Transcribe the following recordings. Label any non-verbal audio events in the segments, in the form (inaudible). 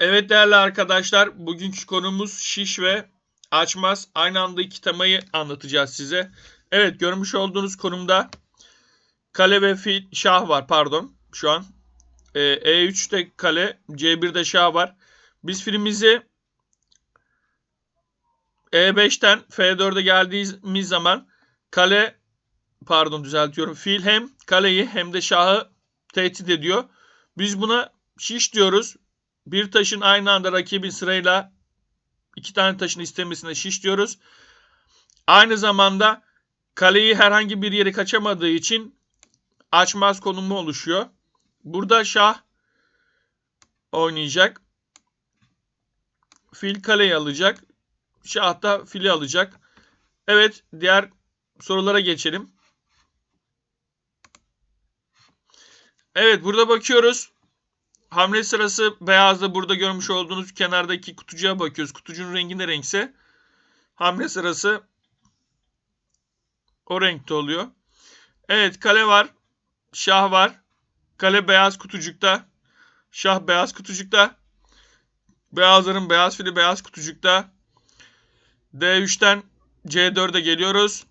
Evet değerli arkadaşlar, bugünkü konumuz şiş ve açmaz. Aynı anda iki temayı anlatacağız size. Evet, görmüş olduğunuz konumda kale ve fil, şah var pardon şu an. Ee, E3'te kale, C1'de şah var. Biz filimizi E5'ten F4'e geldiğimiz zaman kale pardon düzeltiyorum. Fil hem kaleyi hem de şahı tehdit ediyor. Biz buna şiş diyoruz. Bir taşın aynı anda rakibin sırayla iki tane taşın istemesine şiş diyoruz. Aynı zamanda kaleyi herhangi bir yere kaçamadığı için açmaz konumu oluşuyor. Burada şah oynayacak. Fil kaleyi alacak. Şah da fili alacak. Evet diğer sorulara geçelim. Evet burada bakıyoruz. Hamle sırası beyazda burada görmüş olduğunuz kenardaki kutucuğa bakıyoruz. Kutucuğun rengi ne renkse hamle sırası o renkte oluyor. Evet kale var. Şah var. Kale beyaz kutucukta. Şah beyaz kutucukta. Beyazların beyaz fili beyaz kutucukta. D3'ten C4'e geliyoruz.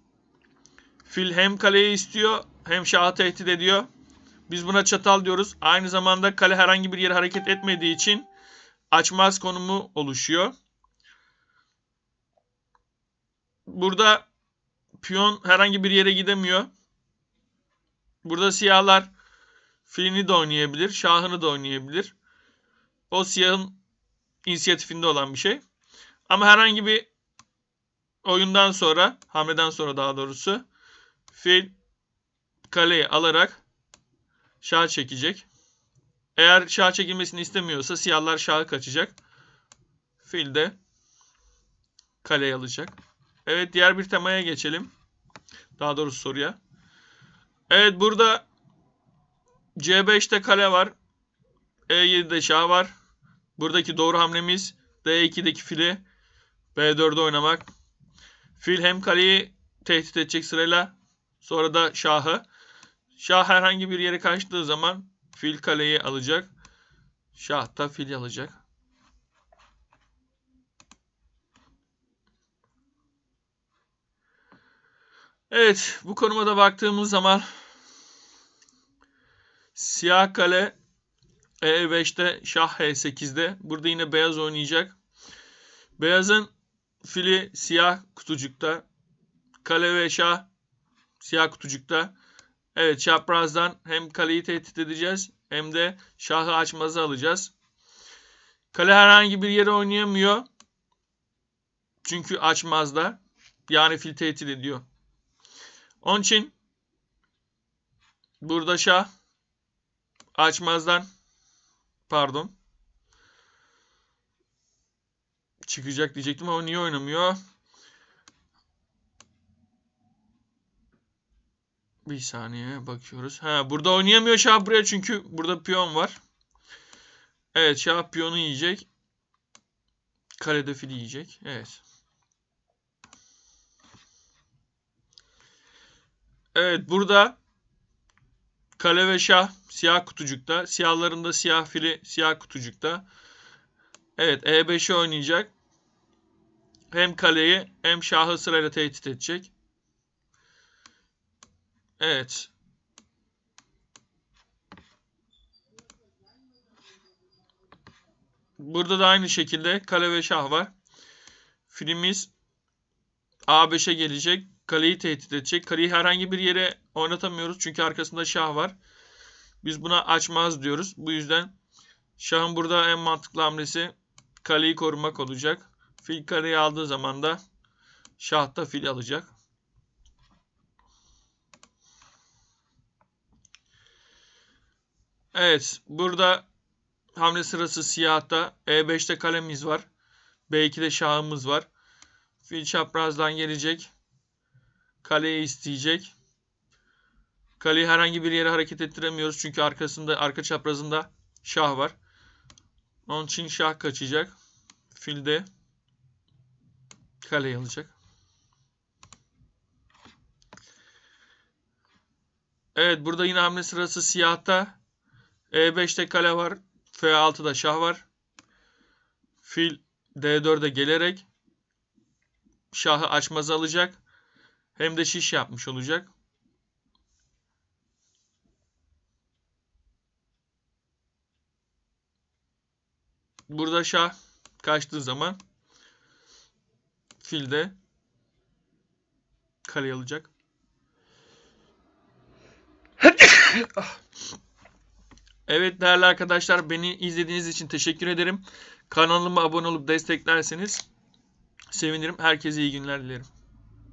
Fil hem kaleyi istiyor hem şahı tehdit ediyor. Biz buna çatal diyoruz. Aynı zamanda kale herhangi bir yere hareket etmediği için açmaz konumu oluşuyor. Burada piyon herhangi bir yere gidemiyor. Burada siyahlar filini de oynayabilir, şahını da oynayabilir. O siyahın inisiyatifinde olan bir şey. Ama herhangi bir oyundan sonra, hamleden sonra daha doğrusu fil kaleyi alarak şah çekecek. Eğer şah çekilmesini istemiyorsa siyahlar şahı kaçacak. Fil de kaleyi alacak. Evet diğer bir temaya geçelim. Daha doğrusu soruya. Evet burada C5'te kale var. E7'de şah var. Buradaki doğru hamlemiz D2'deki fili B4'de oynamak. Fil hem kaleyi tehdit edecek sırayla sonra da şahı. Şah herhangi bir yere kaçtığı zaman fil kaleyi alacak. Şah da fil alacak. Evet bu konuma da baktığımız zaman siyah kale E5'te şah H8'de. Burada yine beyaz oynayacak. Beyazın fili siyah kutucukta. Kale ve şah siyah kutucukta. Evet çaprazdan hem kaleyi tehdit edeceğiz hem de şahı açmazı alacağız. Kale herhangi bir yere oynayamıyor. Çünkü açmazda. Yani fil tehdit ediyor. Onun için burada şah açmazdan pardon çıkacak diyecektim ama niye oynamıyor? Bir saniye bakıyoruz. Ha burada oynayamıyor şah buraya çünkü burada piyon var. Evet şah piyonu yiyecek. Kalede fili yiyecek. Evet. Evet burada kale ve şah siyah kutucukta. Siyahların da siyah fili siyah kutucukta. Evet E5'i oynayacak. Hem kaleyi hem şahı sırayla tehdit edecek. Evet. Burada da aynı şekilde kale ve şah var. Filimiz A5'e gelecek. Kaleyi tehdit edecek. Kaleyi herhangi bir yere oynatamıyoruz. Çünkü arkasında şah var. Biz buna açmaz diyoruz. Bu yüzden şahın burada en mantıklı hamlesi kaleyi korumak olacak. Fil kaleyi aldığı zaman da şah da fil alacak. Evet. Burada hamle sırası siyahta. E5'te kalemiz var. B2'de şahımız var. Fil çaprazdan gelecek. Kaleyi isteyecek. Kaleyi herhangi bir yere hareket ettiremiyoruz. Çünkü arkasında arka çaprazında şah var. Onun için şah kaçacak. Fil de kaleyi alacak. Evet burada yine hamle sırası siyahta. E5'te kale var. F6'da şah var. Fil D4'e gelerek şahı açmaz alacak. Hem de şiş yapmış olacak. Burada şah kaçtığı zaman fil de kale alacak. (laughs) Evet değerli arkadaşlar beni izlediğiniz için teşekkür ederim. Kanalıma abone olup desteklerseniz sevinirim. Herkese iyi günler dilerim.